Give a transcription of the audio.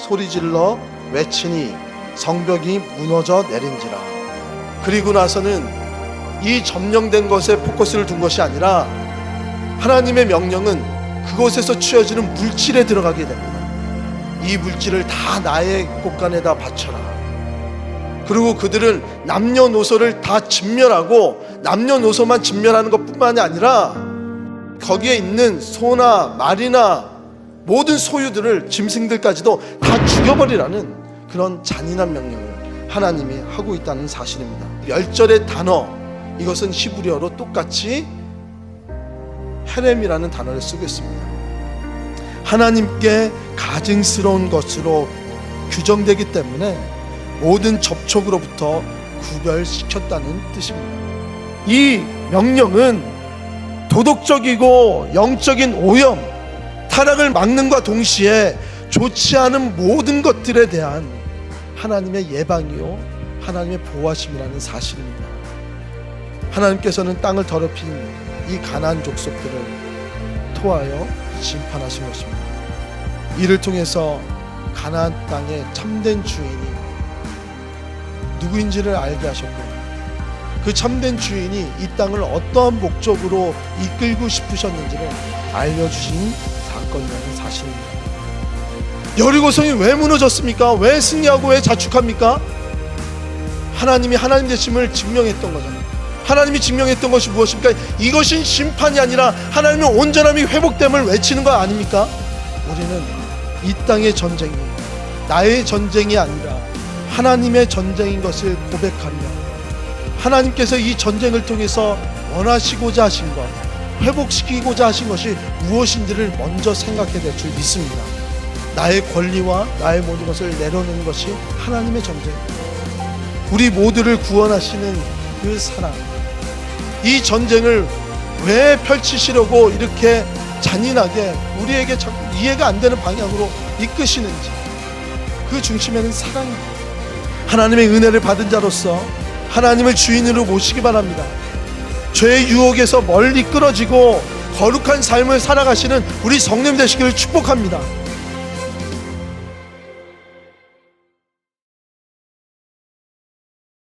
소리질러 외치니 성벽이 무너져 내린지라. 그리고 나서는 이 점령된 것에 포커스를 둔 것이 아니라 하나님의 명령은 그곳에서 취해지는 물질에 들어가게 됩니다. 이 물질을 다 나의 곳간에다 바쳐라. 그리고 그들은 남녀노소를 다 진멸하고 남녀노소만 진멸하는 것 뿐만이 아니라 거기에 있는 소나 말이나 모든 소유들을 짐승들까지도 다 죽여버리라는 그런 잔인한 명령을 하나님이 하고 있다는 사실입니다. 멸절의 단어 이것은 히브리어로 똑같이 헤렘이라는 단어를 쓰고 있습니다. 하나님께 가증스러운 것으로 규정되기 때문에 모든 접촉으로부터 구별시켰다는 뜻입니다. 이 명령은 도덕적이고 영적인 오염, 타락을 막는과 동시에 좋지 않은 모든 것들에 대한 하나님의 예방이요, 하나님의 보호하심이라는 사실입니다. 하나님께서는 땅을 더럽힌 이 가난 족속들을 토하여 심판하신 것입니다. 이를 통해서 가나안 땅의 참된 주인이 누구인지를 알게 하셨고 그 참된 주인이 이 땅을 어떠한 목적으로 이끌고 싶으셨는지를 알려주신 사건이라는 사실입니다. 여리고성이 왜 무너졌습니까? 왜 승리하고 왜 자축합니까? 하나님이 하나님 되심을 증명했던 거잖아요. 하나님이 증명했던 것이 무엇입니까? 이것은 심판이 아니라 하나님의 온전함이 회복됨을 외치는 거 아닙니까? 우리는 이 땅의 전쟁이 나의 전쟁이 아니라 하나님의 전쟁인 것을 고백하며 하나님께서 이 전쟁을 통해서 원하시고자 하신 것, 회복시키고자 하신 것이 무엇인지를 먼저 생각해야 될 줄 믿습니다. 나의 권리와 나의 모든 것을 내려놓는 것이 하나님의 전쟁입니다. 우리 모두를 구원하시는 그 사랑, 이 전쟁을 왜 펼치시려고 이렇게 잔인하게 우리에게 자꾸 이해가 안 되는 방향으로 이끄시는지 그 중심에는 사랑입니다. 하나님의 은혜를 받은 자로서 하나님을 주인으로 모시기 바랍니다. 죄의 유혹에서 멀리 끌어지고 거룩한 삶을 살아가시는 우리 성령 되시기를 축복합니다.